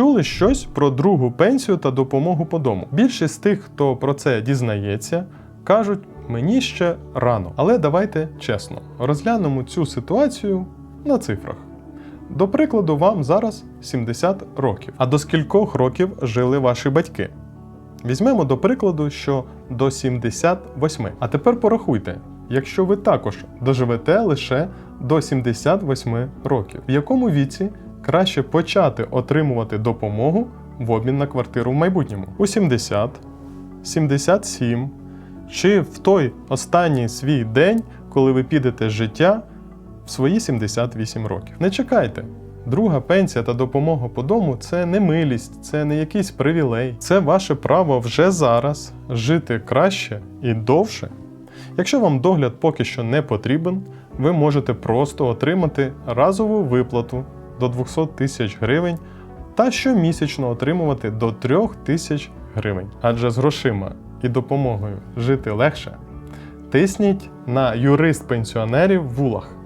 чули щось про другу пенсію та допомогу по дому? Більшість з тих, хто про це дізнається, кажуть, мені ще рано. Але давайте чесно, розглянемо цю ситуацію на цифрах. До прикладу, вам зараз 70 років. А до скількох років жили ваші батьки? Візьмемо до прикладу, що до 78. А тепер порахуйте, якщо ви також доживете лише до 78 років, в якому віці краще почати отримувати допомогу в обмін на квартиру в майбутньому? У 70, 77 чи в той останній свій день, коли ви підете з життя в свої 78 років. Не чекайте. Друга пенсія та допомога по дому це не милість, це не якийсь привілей. Це ваше право вже зараз жити краще і довше. Якщо вам догляд поки що не потрібен, ви можете просто отримати разову виплату до 200 тисяч гривень та щомісячно отримувати до 3 тисяч гривень. Адже з грошима і допомогою жити легше. Тисніть на юрист пенсіонерів вулах.